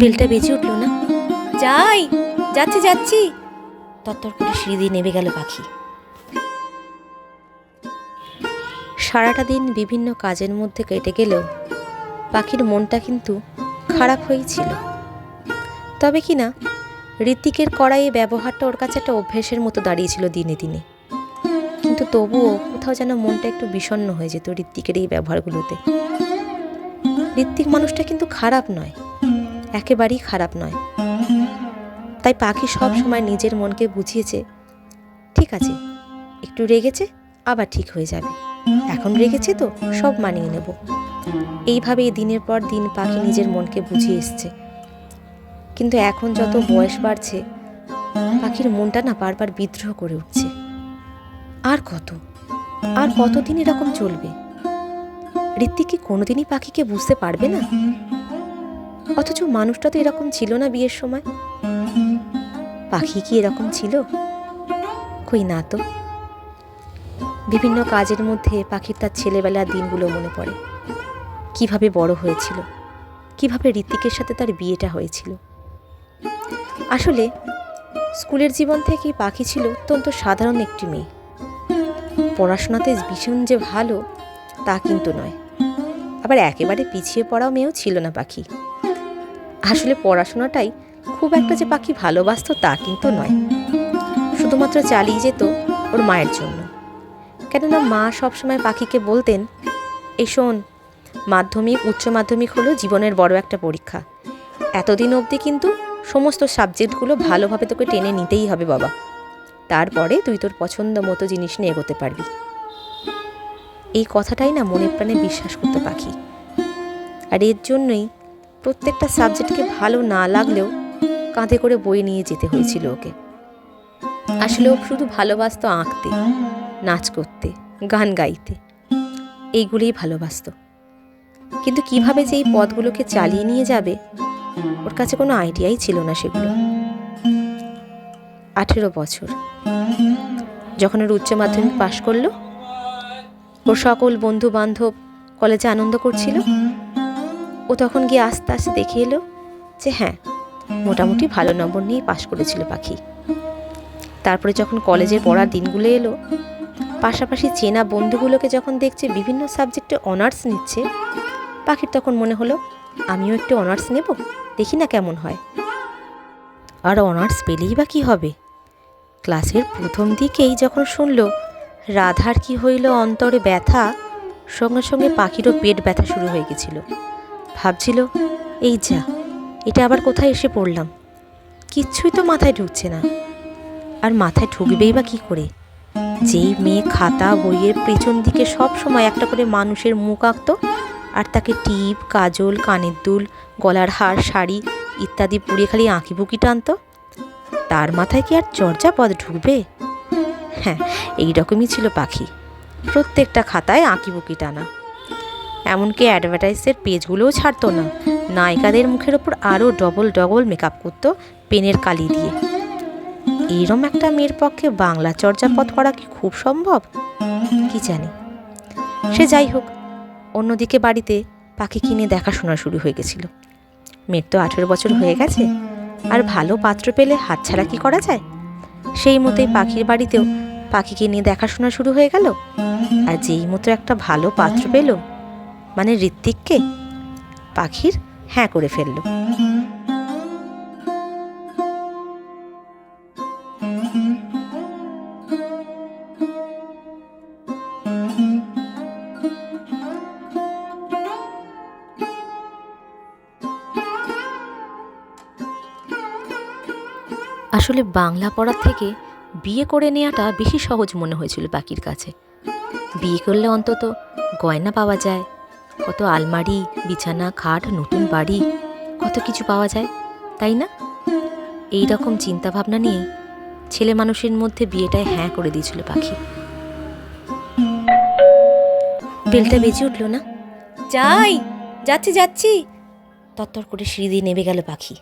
বেলটা বেজে উঠল না। যাই, যাচ্ছি যাচ্ছি। তত্তর করে সিঁড়ি দিয়ে নেমে গেল পাখি। সারাটা দিন বিভিন্ন কাজের মধ্যে কেটে গেলেও পাখির মনটা কিন্তু খারাপ হয়েই ছিল তবে কি না, ঋত্বিকের কড়াইয়ে ব্যবহারটা ওর কাছে একটা অভ্যেসের মতো দাঁড়িয়েছিল দিনে দিনে। কিন্তু তবুও কোথাও যেন মনটা একটু বিষণ্ণ হয়ে যেত ঋত্বিকের এই ব্যবহারগুলোতে। ঋত্বিক মানুষটা কিন্তু খারাপ নয়। একেবারেই খারাপ নয়। তাই পাখি সব সময় নিজের মনকে বুঝিয়েছে, ঠিক আছে, একটু রেগেছে, আবার ঠিক হয়ে যাবে। এখন রেগেছে তো, সব মানিয়ে নেব। এইভাবেই দিনের পর দিন পাখি নিজের মনকে বুঝিয়ে এসছে। কিন্তু এখন যত বয়স বাড়ছে, পাখির মনটা না বারবার বিদ্রোহ করে উঠছে। আর কত? আর কতদিন এরকম চলবে? ঋত্বিক কি কোনোদিনই পাখিকে বুঝতে পারবে না? অথচ মানুষটা তো এরকম ছিল না বিয়ের সময়। পাখি কি এরকম ছিল? কই না তো। বিভিন্ন কাজের মধ্যে পাখির তার ছেলেবেলার দিনগুলো মনে পড়ে। কীভাবে বড় হয়েছিল? কীভাবে ঋত্বিকের সাথে তার বিয়েটা হয়েছিল? আসলে, স্কুলের জীবন থেকেই পাখি ছিল অত্যন্ত সাধারণ একটি মেয়ে। পড়াশোনাতে ভীষণ যে ভালো, তা কিন্তু নয়। আবার একেবারে পিছিয়ে পড়াও মেয়েও ছিল না পাখি। আসলে পড়াশোনাটাই খুব একটা যে পাখি ভালোবাসতো তা কিন্তু নয়। শুধুমাত্র চালিয়ে যেত ওর মায়ের জন্য। কেননা মা সবসময় পাখিকে বলতেন এই শোন, মাধ্যমিক, উচ্চ মাধ্যমিক হলো জীবনের বড় একটা পরীক্ষা। এতদিন অবধি কিন্তু সমস্ত সাবজেক্টগুলো ভালোভাবে তোকে টেনে নিতেই হবে বাবা। তারপরে তুই তোর পছন্দ মতো জিনিস নিয়ে এগোতে পারবি। এই কথাটাই না মনে প্রাণে বিশ্বাস করতে পাখি। আর এর জন্যই প্রত্যেকটা সাবজেক্টকে ভালো না লাগলেও কাঁধে করে বই নিয়ে যেতে হয়েছিল ওকে। আসলে ও শুধু ভালোবাসতো আঁকতে, নাচ করতে, গান গাইতে, এইগুলোই ভালোবাসতো। কিন্তু কীভাবে যে এই পথগুলোকে চালিয়ে নিয়ে যাবে, ওর কাছে কোনো আইডিয়াই ছিল না সেগুলো। আঠেরো বছর। যখন ওর উচ্চ মাধ্যমিক পাশ করল, ওর সকল বন্ধু বান্ধব কলেজে আনন্দ করছিল। ও তখন গিয়ে আস্তে আস্তে দেখে এলো যে হ্যাঁ মোটামুটি ভালো নম্বর নিয়েই পাশ করেছিল পাখি। তারপরে যখন কলেজে পড়ার দিনগুলো এলো, পাশাপাশি চেনা বন্ধুগুলোকে যখন দেখছে, বিভিন্ন সাবজেক্টে অনার্স নিচ্ছে, পাখির তখন মনে হলো, আমিও একটু অনার্স নেব? দেখি না কেমন হয়। আর অনার্স পেলেই বা কী হবে? ক্লাসের প্রথম দিকেই যখন শুনল, রাধার কি হইল অন্তরে ব্যথা, সঙ্গে সঙ্গে পাখিরও পেট ব্যথা শুরু হয়ে গেছিল। ভাবছিল, এই যা, এটা আবার কোথায় এসে পড়লাম? কিচ্ছুই তো মাথায় ঢুকছে না। আর মাথায় ঢুকবেই বা কী করে? যেই মেয়ে খাতা, বইয়ের পেছন দিকে সব সময় একটা করে মানুষের মুখ আঁকতো, আর তাকে টিপ, কাজল, কানের দুল, গলার হার, শাড়ি ইত্যাদি পুড়িয়ে খালি আঁকি বুকি টানতো। তার মাথায় কি আর চর্যাপদ ঢুকবে? হ্যাঁ এই রকমই ছিল পাখি। প্রত্যেকটা খাতায় আঁকি বুকি টানা। এমনকি অ্যাডভার্টাইজের পেজগুলোও ছাড়তো না। নায়িকাদের মুখের ওপর আরও ডবল ডবল মেকআপ করতো পেনের কালি দিয়ে। এইরম একটা মেয়ের পক্ষে বাংলা চর্যাপদ করা কি খুব সম্ভব? কি জানি। সে যাই হোক, অন্যদিকে বাড়িতে পাখি কিনে দেখাশোনা শুরু হয়ে গেছিল। মেয়ের তো আঠেরো বছর হয়ে গেছে, আর ভালো পাত্র পেলে হাতছাড়া কি করা যায়? সেই মতোই পাখির বাড়িতেও পাখিকে নিয়ে দেখাশোনা শুরু হয়ে গেল, আর যেই মতো একটা ভালো পাত্র পেল মানে ঋত্বিককে? পাখির হ্যাঁ করে ফেলল। আসলে বাংলা পড়ার থেকে বিয়ে করে নেওয়াটা বেশি সহজ মনে হয়েছিল পাখির কাছে। বিয়ে করলে অন্তত গয়না পাওয়া যায় কত আলমারি, বিছানা, খাট, নতুন বাড়ি, কত কিছু পাওয়া যায়, তাই না? এই রকম চিন্তাভাবনা নিয়ে ছেলে মানুষের মধ্যে বিয়েটায় হ্যাঁ করে দিয়েছিল পাখি। বেলটা বেজে উঠল না? যাই, যাচ্ছি যাচ্ছি। তত্তর করে সিঁড়ি দিয়ে নেমে গেল পাখি।